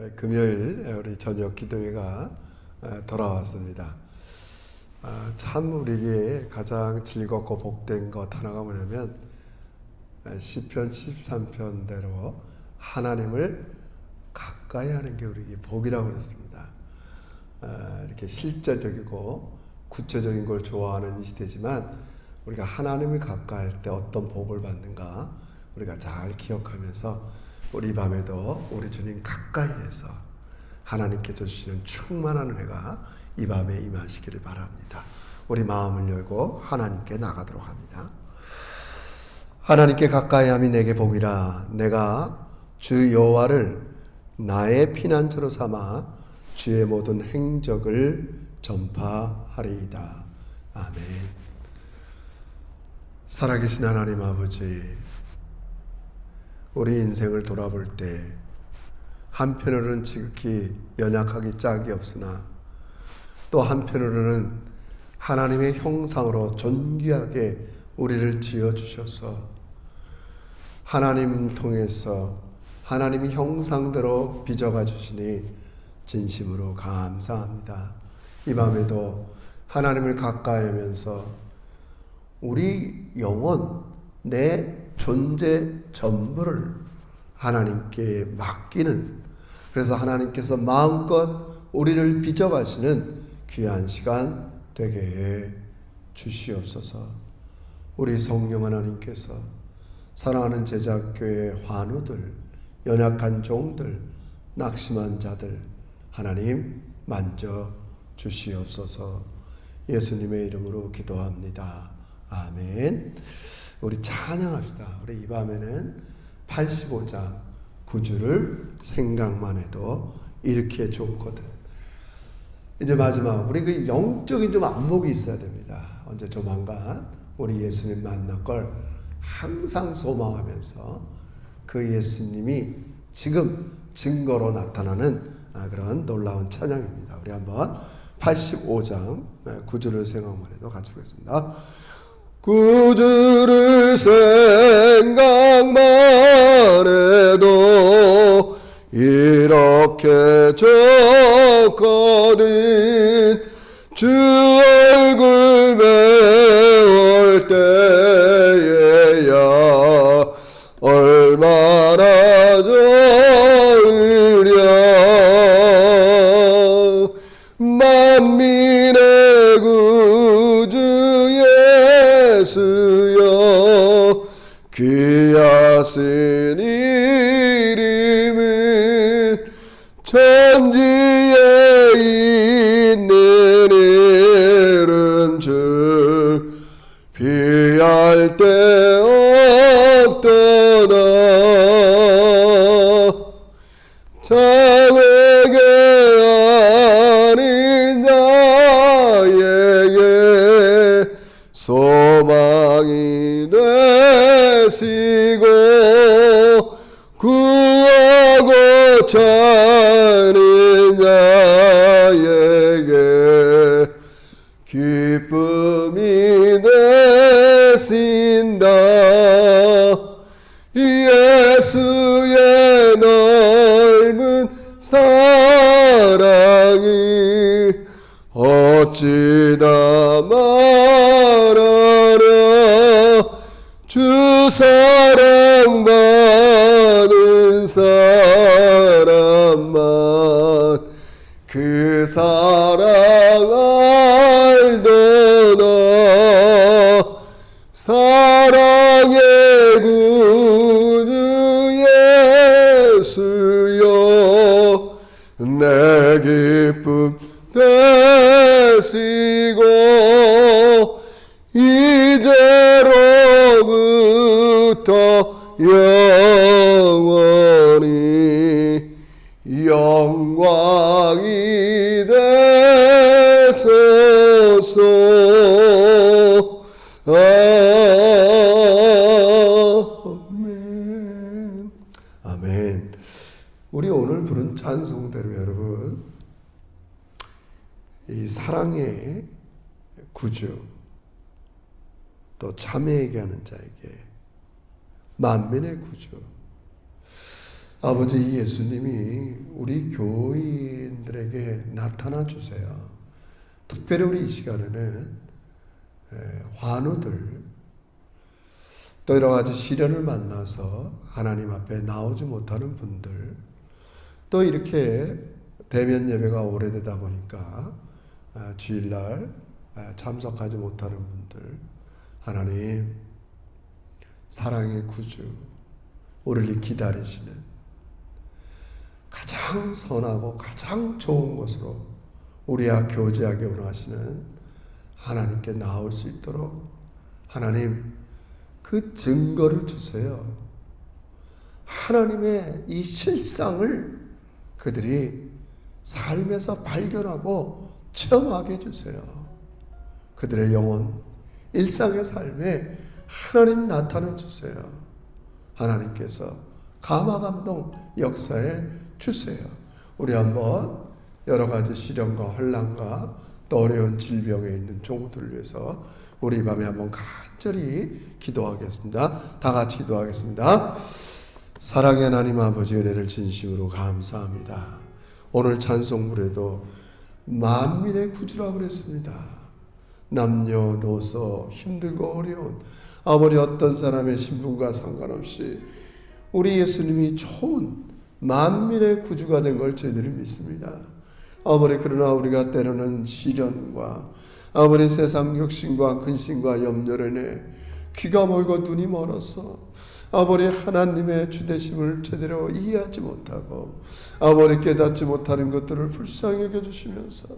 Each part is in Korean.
에, 금요일 우리 저녁 기도회가 에, 돌아왔습니다. 아, 참 우리에게 가장 즐겁고 복된 것 하나가 뭐냐면 에, 시편 13편대로 하나님을 가까이 하는 게 우리에게 복이라고 그랬습니다. 아, 이렇게 실제적이고 구체적인 걸 좋아하는 이 시대지만 우리가 하나님을 가까이 할 때 어떤 복을 받는가 우리가 잘 기억하면서 우리 밤에도 우리 주님 가까이에서 하나님께서 주시는 충만한 은혜가 이 밤에 임하시기를 바랍니다. 우리 마음을 열고 하나님께 나가도록 합니다. 하나님께 가까이함이 내게 복이라 내가 주 여호와를 나의 피난처로 삼아 주의 모든 행적을 전파하리이다. 아멘. 살아계신 하나님 아버지, 우리 인생을 돌아볼 때 한편으로는 지극히 연약하기 짝이 없으나 또 한편으로는 하나님의 형상으로 존귀하게 우리를 지어 주셔서 하나님 통해서 하나님의 형상대로 빚어가 주시니 진심으로 감사합니다. 이 밤에도 하나님을 가까이 하면서 우리 영혼, 내 존재 전부를 하나님께 맡기는 그래서 하나님께서 마음껏 우리를 빚어가시는 귀한 시간 되게 해 주시옵소서. 우리 성령 하나님께서 사랑하는 제자교회 환우들, 연약한 종들, 낙심한 자들 하나님 만져 주시옵소서. 예수님의 이름으로 기도합니다. 아멘. 우리 찬양합시다. 우리 이 밤에는 85장 9주를 생각만 해도 이렇게 좋거든. 이제 마지막 우리 그 영적인 좀 안목이 있어야 됩니다. 언제 조만간 우리 예수님 만날 걸 항상 소망하면서 그 예수님이 지금 증거로 나타나는 아, 그런 놀라운 찬양입니다. 우리 한번 85장 9주를 생각만 해도 같이 보겠습니다. 구주를 생각만 해도 이렇게 좋거든. 주 이제로부터 영원히 영광이 되소서. 아멘. 아멘. 우리 오늘 부른 찬송대로 여러분 이 사랑의 구주 또 참회에게 하는 자에게 만민의 구주 아버지 예수님이 우리 교인들에게 나타나 주세요. 특별히 우리 이 시간에는 에, 환우들 또 여러 가지 시련을 만나서 하나님 앞에 나오지 못하는 분들 또 이렇게 대면 예배가 오래되다 보니까 아, 주일날 아, 참석하지 못하는 분들 하나님 사랑의 구주 우리를 기다리시는 가장 선하고 가장 좋은 것으로 우리와 교제하게 원하시는 하나님께 나올 수 있도록 하나님 그 증거를 주세요. 하나님의 이 실상을 그들이 삶에서 발견하고 체험하게 해주세요. 그들의 영혼, 일상의 삶에 하나님 나타내 주세요. 하나님께서 감화 감동 역사에 주세요. 우리 한번 여러 가지 시련과 혼란과 또 어려운 질병에 있는 종들을 위해서 우리 이 밤에 한번 간절히 기도하겠습니다. 다 같이 기도하겠습니다. 사랑의 하나님 아버지 은혜를 진심으로 감사합니다. 오늘 찬송물에도 만민의 구주라고 그랬습니다. 남녀노소 힘들고 어려운 아무리 어떤 사람의 신분과 상관없이 우리 예수님이 좋은 만민의 구주가 된 걸 저희들이 믿습니다. 아무리 그러나 우리가 때로는 시련과 아무리 세상 욕심과 근심과 염려를 내 귀가 멀고 눈이 멀어서 아무리 하나님의 주대심을 제대로 이해하지 못하고 아무리 깨닫지 못하는 것들을 불쌍히 여겨주시면서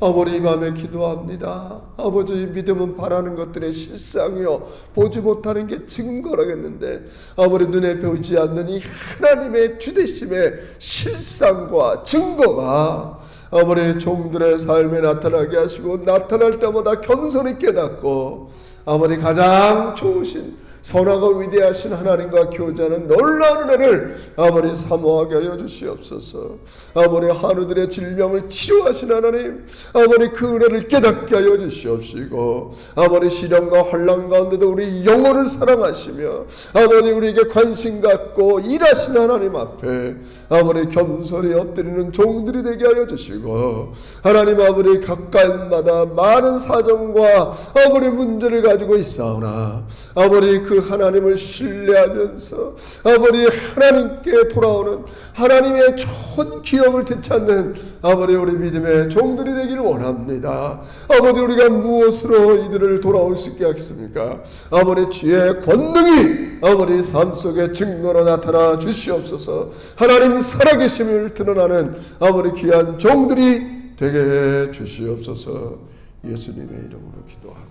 아버지 이 밤에 기도합니다. 아버지 믿음은 바라는 것들의 실상이요 보지 못하는 게 증거라겠는데 아버지 눈에 보이지 않는 이 하나님의 주대심의 실상과 증거가 아버지 종들의 삶에 나타나게 하시고 나타날 때마다 겸손히 깨닫고 아버지 가장 좋으신 선하고 위대하신 하나님과 교제하는 놀라운 은혜를 아버지 사모하게 하여 주시옵소서. 아버지 한우들의 질병을 치료하신 하나님, 아버지 그 은혜를 깨닫게 하여 주시옵시고, 아버지 시련과 환란 가운데도 우리 영혼을 사랑하시며, 아버지 우리에게 관심 갖고 일하신 하나님 앞에 아버지 겸손히 엎드리는 종들이 되게 하여 주시고, 하나님 아버지 각각마다 많은 사정과 아버지 문제를 가지고 있사오나, 아버지 그 하나님을 신뢰하면서 아버지 하나님께 돌아오는 하나님의 좋은 기억을 되찾는 아버지 우리 믿음의 종들이 되기를 원합니다. 아버지 우리가 무엇으로 이들을 돌아올 수 있게 하겠습니까? 아버지 주의 권능이 아버지 삶 속에 증거로 나타나 주시옵소서. 하나님 살아계심을 드러나는 아버지 귀한 종들이 되게 해 주시옵소서. 예수님의 이름으로 기도합니다.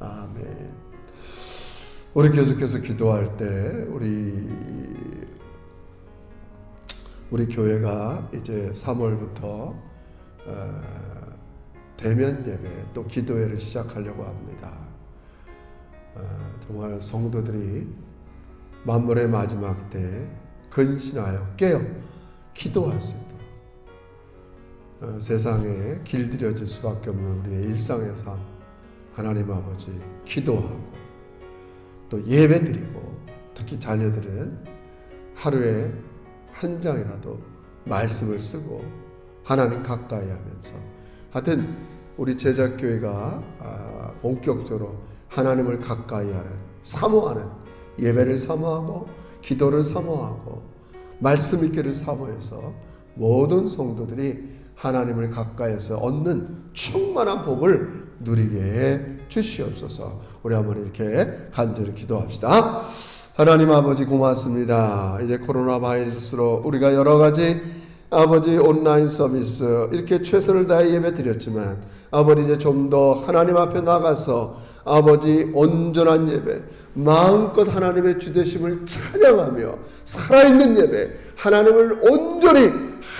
아멘. 우리 계속해서 기도할 때 우리 우리 교회가 이제 3월부터 어, 대면 예배 또 기도회를 시작하려고 합니다. 어, 정말 성도들이 만물의 마지막 때 근신하여 깨어 기도할 수 있도록 어, 세상에 길들여질 수밖에 없는 우리의 일상의 삶 하나님 아버지 기도하고 또 예배 드리고 특히 자녀들은 하루에 한 장이라도 말씀을 쓰고 하나님 가까이 하면서 하여튼 우리 제자교회가 아, 본격적으로 하나님을 가까이 하는 사모하는 예배를 사모하고 기도를 사모하고 말씀 있기를 사모해서 모든 성도들이 하나님을 가까이에서 얻는 충만한 복을 누리게 해 주시옵소서. 우리 한번 이렇게 간절히 기도합시다. 하나님 아버지 고맙습니다. 이제 코로나 바이러스로 우리가 여러 가지 아버지 온라인 서비스 이렇게 최선을 다해 예배 드렸지만 아버지 이제 좀 더 하나님 앞에 나가서 아버지 온전한 예배 마음껏 하나님의 주되심을 찬양하며 살아있는 예배 하나님을 온전히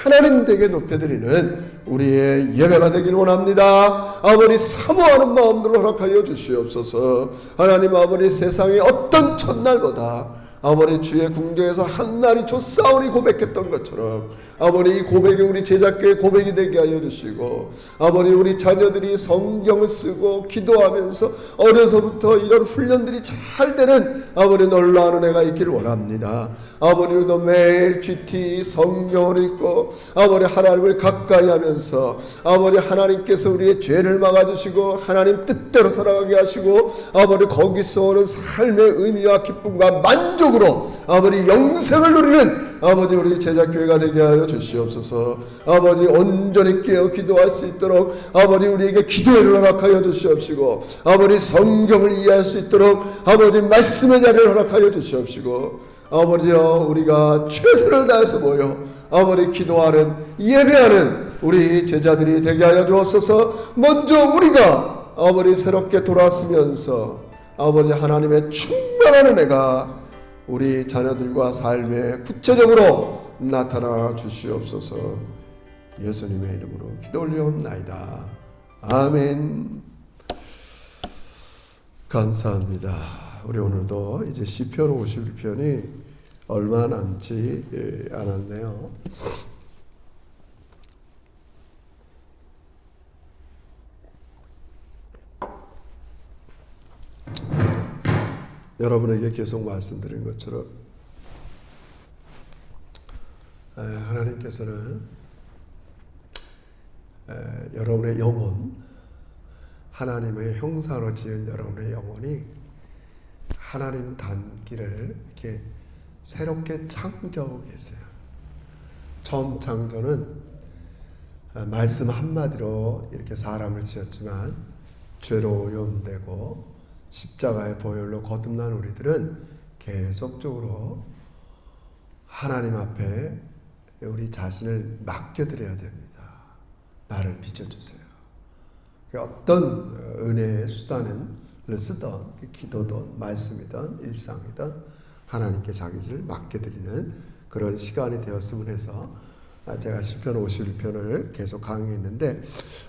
하나님 되게 높여드리는 우리의 예배가 되길 원합니다. 아버지 사모하는 마음들 허락하여 주시옵소서. 하나님 아버지 세상의 어떤 첫날보다 아버지 주의 궁정에서 한날이 좋사오니 고백했던 것처럼 아버지 이 고백이 우리 제자교의 고백이 되게 하여 주시고 아버지 우리 자녀들이 성경을 쓰고 기도하면서 어려서부터 이런 훈련들이 잘 되는 아버지 놀라는 애가 있길 원합니다. 아버지도 매일 GT 성경을 읽고 아버지 하나님을 가까이 하면서 아버지 하나님께서 우리의 죄를 막아주시고 하나님 뜻대로 살아가게 하시고 아버지 거기서 오는 삶의 의미와 기쁨과 만족으로 아버지 영생을 누리는 아버지 우리 제자교회가 되게 하여 주시옵소서. 아버지 온전히 깨어 기도할 수 있도록 아버지 우리에게 기도의 허락하여 주시옵시고 아버지 성경을 이해할 수 있도록 아버지 말씀의 자리를 허락하여 주시옵시고 아버지여 우리가 최선을 다해서 모여 아버지 기도하는 예배하는 우리 제자들이 되게 하여 주옵소서. 먼저 우리가 아버지 새롭게 돌아서면서 아버지 하나님의 충만한 은혜가 우리 자녀들과 삶에 구체적으로 나타나 주시옵소서 예수님의 이름으로 기도 올려옵나이다. 아멘. 감사합니다. 우리 오늘도 이제 시편 51편이 얼마 남지 예, 않았네요. 여러분에게 계속 말씀드린 것처럼 에, 하나님께서는 에, 여러분의 영혼, 하나님의 형사로 지은 여러분의 영혼이 하나님 닮기를 이렇게 새롭게 창조하고 계세요. 처음 창조는 어, 말씀 한마디로 이렇게 사람을 지었지만 죄로 오염되고 십자가의 보혈로 거듭난 우리들은 계속적으로 하나님 앞에 우리 자신을 맡겨드려야 됩니다. 나를 비춰주세요. 어떤 은혜의 수단을 쓰던 기도든 말씀이든 일상이든 하나님께 자기를 맡겨드리는 그런 시간이 되었으면 해서 제가 시편 51편을 계속 강의했는데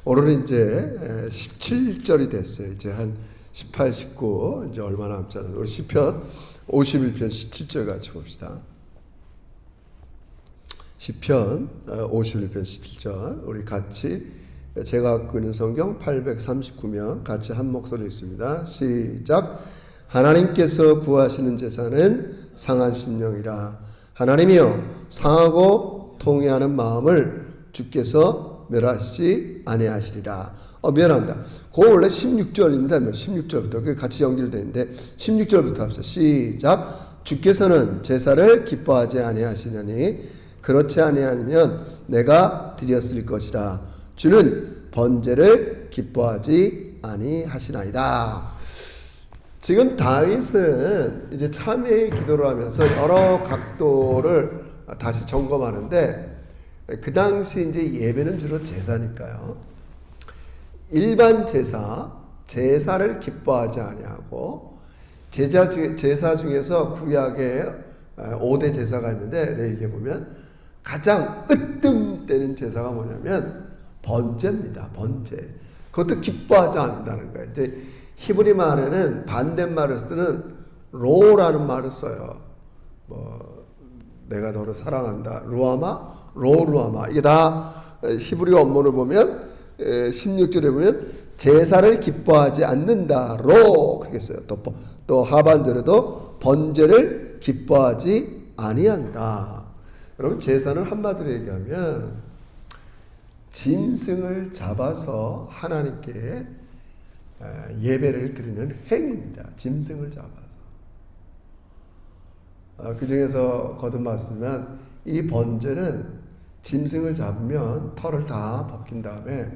오늘은 이제 17절이 됐어요. 이제 한 18, 19 이제 얼마 남지 않은 우리 시편 51편 17절 같이 봅시다. 시편 51편 17절 우리 같이 제가 갖고 있는 성경 839명 같이 한 목소리 있습니다. 시작. 하나님께서 구하시는 제사는 상한 심령이라. 하나님이여 상하고 통회하는 마음을 주께서 멸하시지 아니하시리라. 어, 미안합니다. 그 원래 16절입니다. 16절부터. 그 같이 연결되어 있는데 16절부터 합시다. 시작. 주께서는 제사를 기뻐하지 아니하시느니 그렇지 아니하면 내가 드렸을 것이라. 주는 번제를 기뻐하지 아니하시나이다. 지금 다윗은 이제 참회의 기도를 하면서 여러 각도를 다시 점검하는데 그 당시 이제 예배는 주로 제사니까요. 일반 제사, 제사를 기뻐하지 아니하고 제자 중 제사 중에서 구약에 5대 제사가 있는데 레이기에 보면 가장 으뜸되는 제사가 뭐냐면 번제입니다. 번제. 그것도 기뻐하지 않는다는 거예요. 이제 히브리 말에는 반대말을 쓰는 로라는 말을 써요. 뭐 내가 너를 사랑한다. 루아마, 로루아마. 이게 다 히브리 원문을 보면 16절에 보면 제사를 기뻐하지 않는다. 로 그렇게 써요. 또, 또 하반절에도 번제를 기뻐하지 아니한다. 여러분 제사는 한마디로 얘기하면 짐승을 잡아서 하나님께 예배를 드리는 행위입니다. 짐승을 잡아서. 그 중에서 거듭났으면 이 번제는 짐승을 잡으면 털을 다 벗긴 다음에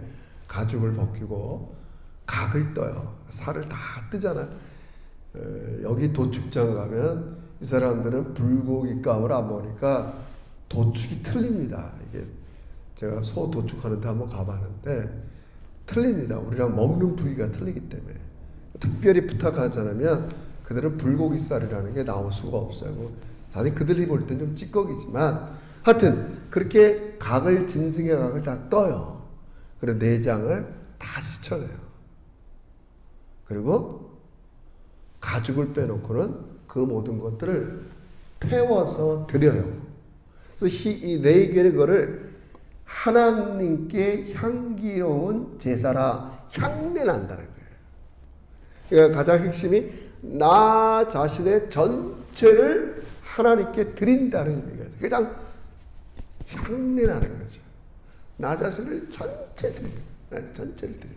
가죽을 벗기고 각을 떠요. 살을 다 뜨잖아요. 여기 도축장 가면 이 사람들은 불고기 감을 안 먹으니까 도축이 틀립니다. 이게 제가 소 도축하는 데 한번 가봤는데 틀립니다. 우리랑 먹는 부위가 틀리기 때문에 특별히 부탁하지 않으면 그들은 불고기살이라는 게 나올 수가 없어요. 뭐 사실 그들이 볼땐좀 찌꺼기지만 하여튼 그렇게 각을 짐승의 각을 다 떠요. 그리고 내장을 다 씻어내요. 그리고 가죽을 빼놓고는 그 모든 것들을 태워서 드려요. 그래서 이 레이겔이 그거를 하나님께 향기로운 제사라 향내 난다는 거예요. 그러니까 가장 핵심이 나 자신의 전체를 하나님께 드린다는 있어요. 그냥 향내나는 거죠. 나 자신을 전체 거예요. 전체를 거예요.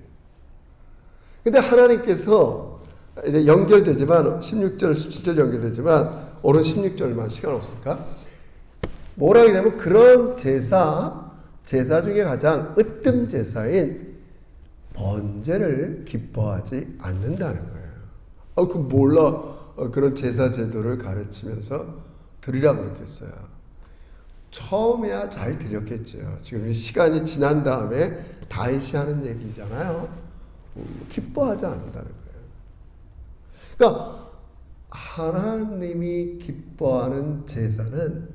근데 하나님께서 이제 연결되지만 16절, 17절 연결되지만 오른 16절만 시간 없으니까 뭐라 그러냐면 그런 제사 제사 중에 가장 으뜸 제사인 번제를 기뻐하지 않는다는 거예요. 어, 그 몰라 어, 그런 제사 제도를 가르치면서 드리라 그랬겠어요. 처음에야 잘 드렸겠죠. 지금 시간이 지난 다음에 다시 하는 얘기잖아요. 음, 기뻐하지 않는다는 거예요. 그러니까 하나님이 기뻐하는 제사는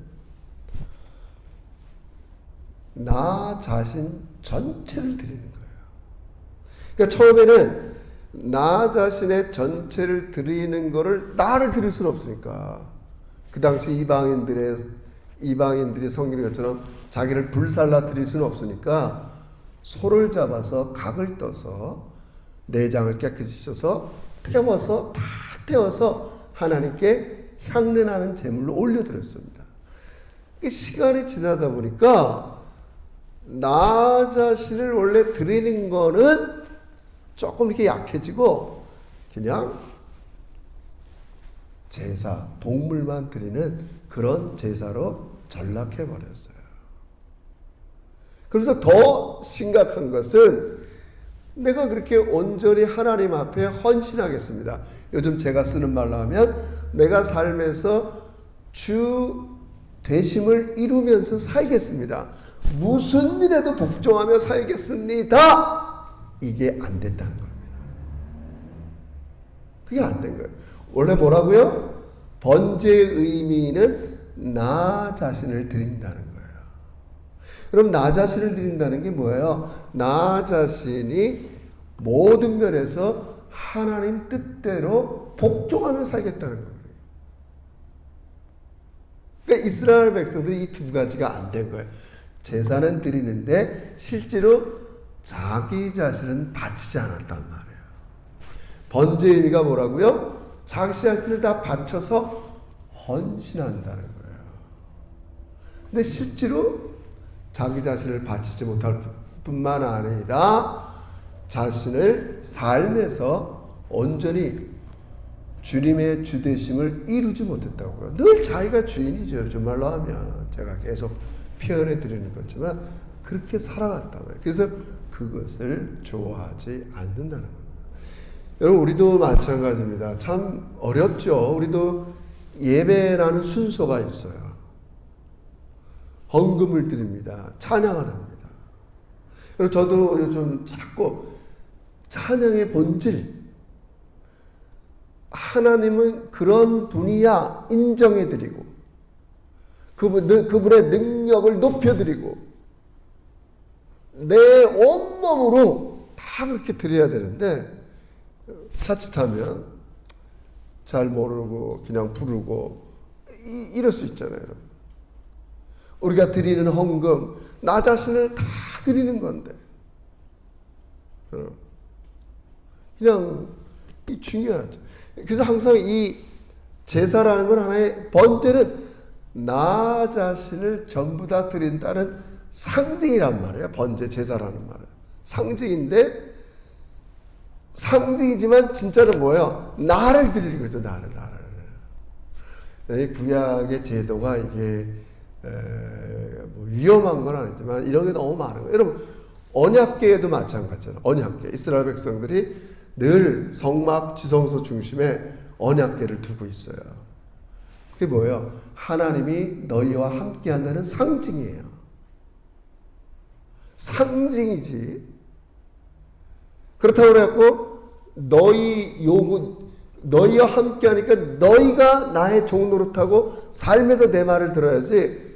나 자신 전체를 드리는 거예요. 그러니까 처음에는 나 자신의 전체를 드리는 거를 나를 드릴 수는 없으니까 그 당시 이방인들의 이방인들이 성경의 것처럼 자기를 불살라 드릴 수는 없으니까 소를 잡아서 각을 떠서 내장을 깨끗이 씻어서 태워서 다 태워서 하나님께 향내나는 제물로 올려드렸습니다. 시간이 지나다 보니까 나 자신을 원래 드리는 거는 조금 이렇게 약해지고 그냥 제사, 동물만 드리는 그런 제사로 전락해 버렸어요. 그래서 더 심각한 것은 내가 그렇게 온전히 하나님 앞에 헌신하겠습니다. 요즘 제가 쓰는 말로 하면 내가 삶에서 주 되심을 이루면서 살겠습니다. 무슨 일에도 복종하며 살겠습니다. 이게 안 됐다는 겁니다. 그게 안 된 거예요. 원래 뭐라고요? 번제의 의미는 나 자신을 드린다는 거예요. 그럼 나 자신을 드린다는 게 뭐예요? 나 자신이 모든 면에서 하나님 뜻대로 복종하며 살겠다는 거예요. 그러니까 이스라엘 백성들이 이 두 가지가 안 된 거예요. 제사는 드리는데 실제로 자기 자신은 바치지 않았단 말이에요. 번제 의미가 뭐라고요? 자기 자신을 다 바쳐서 헌신한다는 거예요. 근데 실제로 자기 자신을 바치지 못할 뿐만 아니라 자신을 삶에서 온전히 주님의 주되심을 이루지 못했다고요. 늘 자기가 주인이죠. 정말로 하면 제가 계속 표현해 드리는 거지만 그렇게 살아갔다고요. 그래서 그것을 좋아하지 않는다는 겁니다. 여러분 우리도 마찬가지입니다. 참 어렵죠. 우리도 예배라는 순서가 있어요. 헌금을 드립니다. 찬양을 합니다. 그리고 저도 요즘 자꾸 찬양의 본질, 하나님은 그런 분이야 인정해드리고, 그분, 그분의 능력을 높여드리고, 내 온몸으로 다 그렇게 드려야 되는데, 자칫하면 잘 모르고 그냥 부르고, 이, 이럴 수 있잖아요, 여러분. 우리가 드리는 헌금, 나 자신을 다 드리는 건데. 그냥 중요하죠. 그래서 항상 이 제사라는 건 하나의 번제는 나 자신을 전부 다 드린다는 상징이란 말이에요. 번제 제사라는 말은 상징인데 상징이지만 진짜는 뭐예요? 나를 드리는 거죠. 나를 나를. 이 구약의 제도가 이게 뭐 위험한 건 아니지만 이런 게 너무 많은 거예요. 여러분 언약계에도 마찬가지잖아요. 언약계 이스라엘 백성들이 늘 성막 지성소 중심에 언약계를 두고 있어요. 그게 뭐예요? 하나님이 너희와 함께 한다는 상징이에요. 상징이지. 그렇다고 그래갖고 너희 요구 너희와 함께 하니까 너희가 나의 종 노릇하고 삶에서 내 말을 들어야지.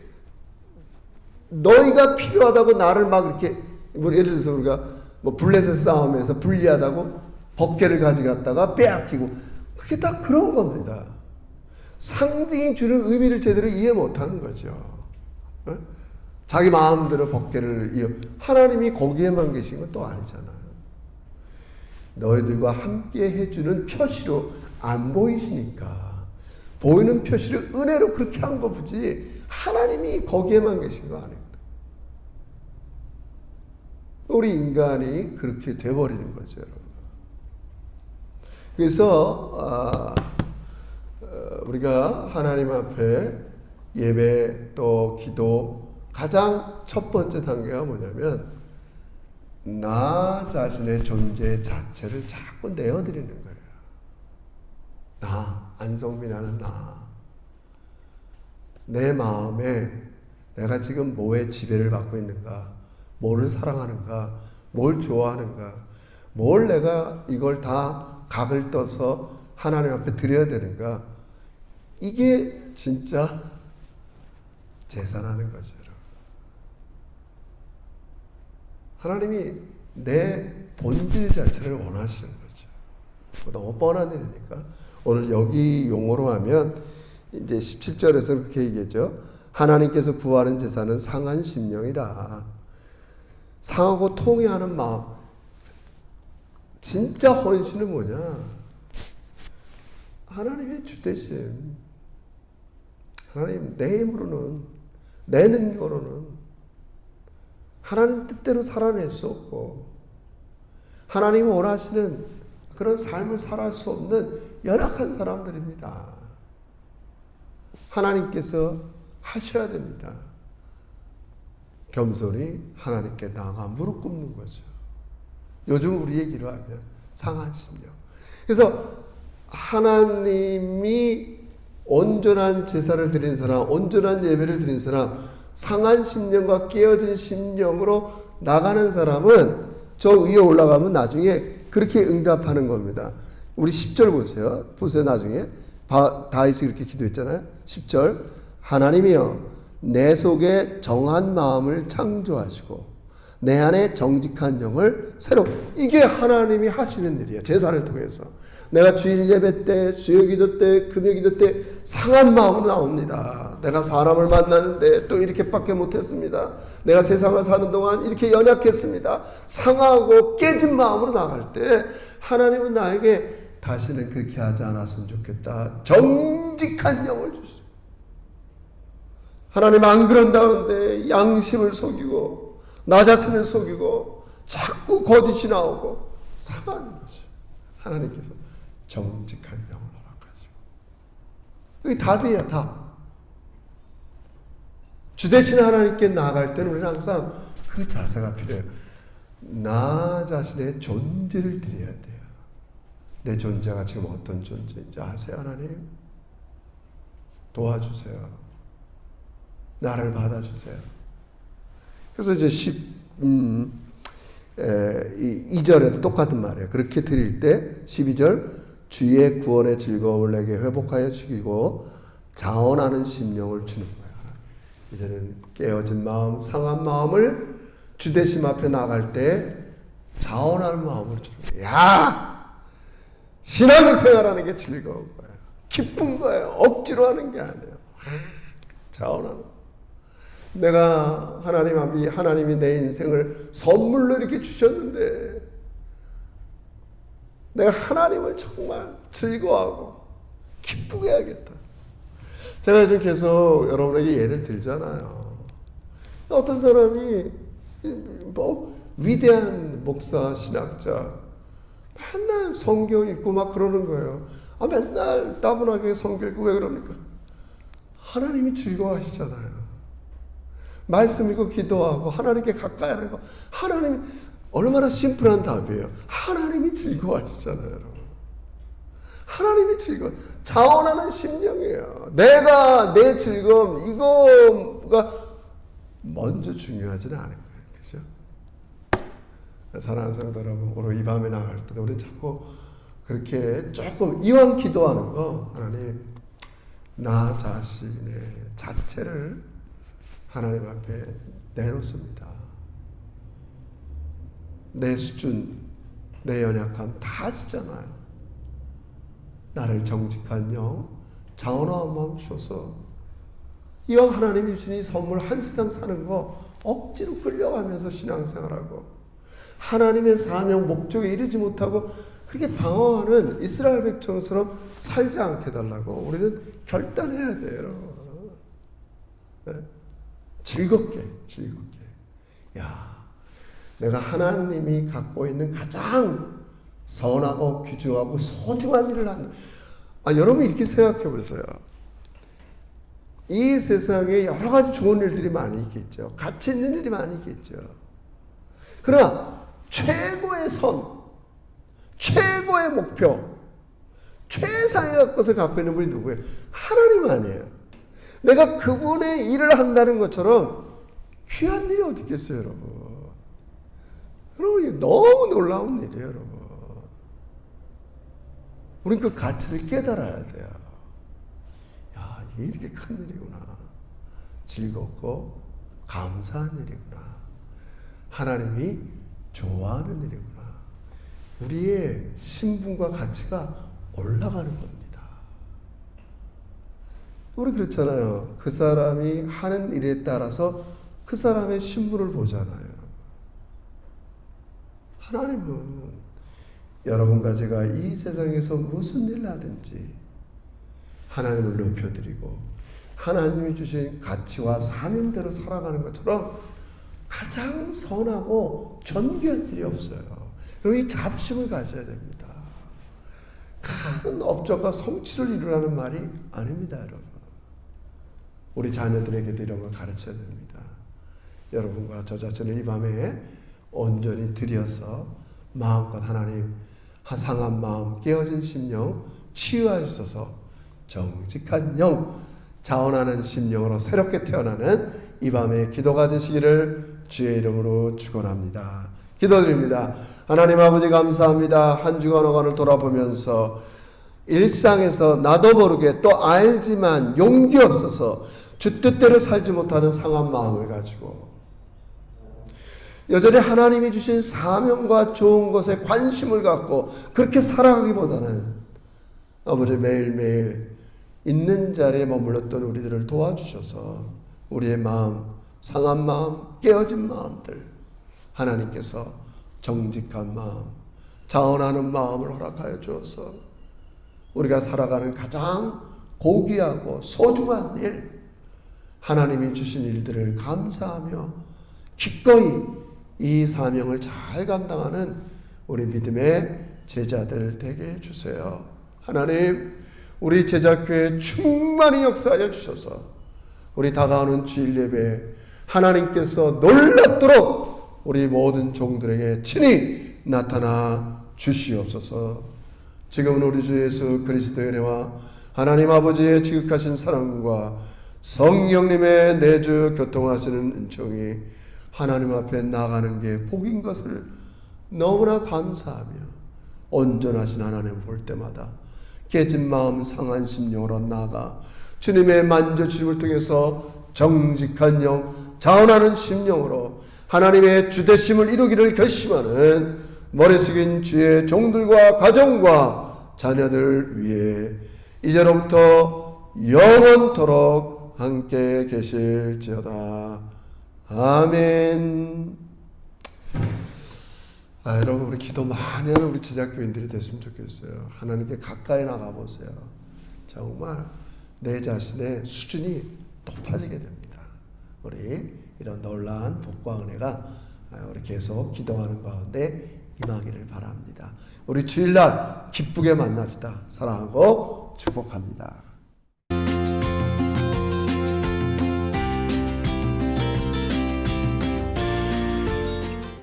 너희가 필요하다고 나를 막 이렇게 뭐 예를 들어서 우리가 뭐 블레셋 싸움에서 불리하다고 법계를 가져갔다가 빼앗기고 그게 다 그런 겁니다. 상징이 주는 의미를 제대로 이해 못하는 거죠. 어? 자기 마음대로 법계를 이어 하나님이 거기에만 계신 건 또 아니잖아요. 너희들과 함께 해주는 표시로 안 보이시니까 보이는 표시를 은혜로 그렇게 한거 보지 하나님이 거기에만 계신 거 아닙니다. 우리 인간이 그렇게 돼버리는 거죠, 여러분. 그래서 아, 어, 우리가 하나님 앞에 예배 또 기도 가장 첫 번째 단계가 뭐냐면 나 자신의 존재 자체를 자꾸 내어드리는 거예요. 나 안성민하는 나. 내 마음에 내가 지금 뭐에 지배를 받고 있는가, 뭐를 사랑하는가, 뭘 좋아하는가, 뭘 내가 이걸 다 각을 떠서 하나님 앞에 드려야 되는가, 이게 진짜 재산하는 거죠. 하나님이 내 본질 자체를 원하시는 거죠. 너무 뻔한 일이니까. 오늘 여기 용어로 하면 이제 17절에서 그렇게 얘기했죠. 하나님께서 구하는 제사는 상한 심령이라. 상하고 통해하는 마음. 진짜 헌신은 뭐냐? 하나님의 주대심. 하나님 내 힘으로는 내 능력으로는 하나님 뜻대로 살아낼 수 없고 하나님이 원하시는 그런 삶을 살아갈 수 없는 연약한 사람들입니다. 하나님께서 하셔야 됩니다. 겸손히 하나님께 나가 무릎 꿇는 거죠. 요즘 우리 얘기로 하면 상한 심령. 그래서 하나님이 온전한 제사를 드린 사람, 온전한 예배를 드린 사람, 상한 심령과 깨어진 심령으로 나가는 사람은 저 위에 올라가면 나중에 그렇게 응답하는 겁니다. 우리 10절 보세요. 보세요, 나중에. 바, 다윗이 그렇게 기도했잖아요. 10절. 하나님이여, 내 속에 정한 마음을 창조하시고, 내 안에 정직한 영을 새로. 이게 하나님이 하시는 일이에요. 제사를 통해서. 내가 주일 예배 때, 수요 기도 때, 금요 기도 때 상한 마음으로 나옵니다. 내가 사람을 만나는데 또 이렇게밖에 못했습니다. 내가 세상을 사는 동안 이렇게 연약했습니다. 상하고 깨진 마음으로 나갈 때 하나님은 나에게 다시는 그렇게 하지 않았으면 좋겠다. 정직한 영을 주시오. 하나님 안 그런다는데 양심을 속이고 나 자신을 속이고 자꾸 거짓이 나오고 상하는 거죠. 하나님께서 정직한 영을 허락하시고 그게 답이에요 답. 주 대신 하나님께 나아갈 때는 우리는 항상 그 자세가 필요해요. 나 자신의 존재를 드려야 돼요. 내 존재가 지금 어떤 존재인지 아세요 하나님? 도와주세요. 나를 받아주세요. 그래서 이제 10, 음, 에, 이, 2절에도 똑같은 말이에요. 그렇게 드릴 때 12절 주의 구원의 즐거움을 내게 회복하여 주기고 자원하는 심령을 주는 거예요. 이제는 깨어진 마음, 상한 마음을 주대심 앞에 나갈 때 자원하는 마음을 주는 거예요. 야! 신앙생활하는 게 즐거운 거예요. 기쁜 거예요. 억지로 하는 게 아니에요. 자원하는 거. 내가 하나님 앞이 하나님이 내 인생을 선물로 이렇게 주셨는데 내가 하나님을 정말 즐거워하고 기쁘게 해야겠다. 제가 요즘 계속 여러분에게 예를 들잖아요. 어떤 사람이 뭐 위대한 목사 신학자 맨날 성경 읽고 막 그러는 거예요. 아 맨날 따분하게 성경 읽고 왜 그럽니까? 하나님이 즐거워하시잖아요. 말씀 읽고 기도하고 하나님께 가까이 하는 거 하나님 얼마나 심플한 답이에요. 하나님이 즐거워하시잖아요, 여러분. 하나님이 즐거워. 자원하는 심령이에요. 내가 내 즐거움 이거가 먼저 중요하지는 않은 거예요. 그죠? 사랑하는 성도 여러분, 오늘 이 밤에 나갈 때 우리 자꾸 그렇게 조금 이왕 기도하는 거 하나님 나 자신의 자체를 하나님 앞에 내놓습니다. 내 수준, 내 연약함 다 아시잖아요. 나를 정직한 영, 자원한 마음 주셔서 이왕 하나님이 주신 이 선물 한 세상 사는 거 억지로 끌려가면서 신앙생활하고 하나님의 사명 목적에 이르지 못하고 그렇게 방황하는 이스라엘 백성처럼 살지 않게 달라고 우리는 결단해야 돼요. 네? 즐겁게, 즐겁게. 야, 내가 하나님이 갖고 있는 가장 선하고 귀중하고 소중한 일을 하는. 아, 여러분 이렇게 생각해 보세요. 이 세상에 여러 가지 좋은 일들이 많이 있겠죠. 가치 있는 일이 많이 있겠죠. 그러나 최고의 선, 최고의 목표, 최상의 것을 갖고 있는 분이 누구예요? 하나님 아니에요. 내가 그분의 일을 한다는 것처럼 귀한 일이 어디 있겠어요, 여러분. 여러분, 너무 놀라운 일이에요, 여러분. 우린 그 가치를 깨달아야 돼요. 야, 이게 이렇게 큰 일이구나. 즐겁고 감사한 일이구나. 하나님이 좋아하는 일이구나. 우리의 신분과 가치가 올라가는 겁니다. 우리 그렇잖아요. 그 사람이 하는 일에 따라서 그 사람의 신분을 보잖아요. 하나님은 여러분과 제가 이 세상에서 무슨 일을 하든지 하나님을 높여드리고 하나님이 주신 가치와 사명대로 살아가는 것처럼 가장 선하고 존귀한 일이 없어요. 그리고 이 자부심을 가져야 됩니다. 큰 업적과 성취를 이루라는 말이 아닙니다, 여러분. 우리 자녀들에게도 이런 걸 가르쳐야 됩니다. 여러분과 저 자신을 이 밤에 온전히 들여서 마음껏 하나님 상한 마음, 깨어진 심령 치유하셔서 정직한 영, 자원하는 심령으로 새롭게 태어나는 이 밤에 기도가 되시기를 주의 이름으로 축원합니다. 기도드립니다. 하나님 아버지 감사합니다. 한 주간 어간을 돌아보면서 일상에서 나도 모르게 또 알지만 용기 없어서 주 뜻대로 살지 못하는 상한 마음을 가지고 여전히 하나님이 주신 사명과 좋은 것에 관심을 갖고 그렇게 살아가기보다는 아버지 매일매일 있는 자리에 머물렀던 우리들을 도와주셔서 우리의 마음, 상한 마음, 깨어진 마음들 하나님께서 정직한 마음, 자원하는 마음을 허락하여 주어서 우리가 살아가는 가장 고귀하고 소중한 일, 하나님이 주신 일들을 감사하며 기꺼이 이 사명을 잘 감당하는 우리 믿음의 제자들 되게 해주세요. 하나님, 우리 제자교회 충만히 역사하여 주셔서 우리 다가오는 주일 예배 하나님께서 놀랍도록 우리 모든 종들에게 친히 나타나 주시옵소서. 지금은 우리 주 예수 그리스도의 은혜와 하나님 아버지의 지극하신 사랑과 성령님의 내주 교통하시는 은총이 하나님 앞에 나가는 게 복인 것을 너무나 감사하며 온전하신 하나님 볼 때마다 깨진 마음 상한 심령으로 나가 주님의 만져주심을 통해서 정직한 영, 자원하는 심령으로 하나님의 주대심을 이루기를 결심하는 머리 숙인 주의 종들과 가정과 자녀들 위해 이제로부터 영원토록 함께 계실지어다. 아멘. 아, 여러분 우리 기도 많이 하는 우리 제자교인들이 됐으면 좋겠어요. 하나님께 가까이 나가 보세요. 정말 내 자신의 수준이 높아지게 됩니다. 우리 이런 놀라운 복과 은혜가 우리 계속 기도하는 가운데 임하기를 바랍니다. 우리 주일날 기쁘게 만납시다. 사랑하고 축복합니다.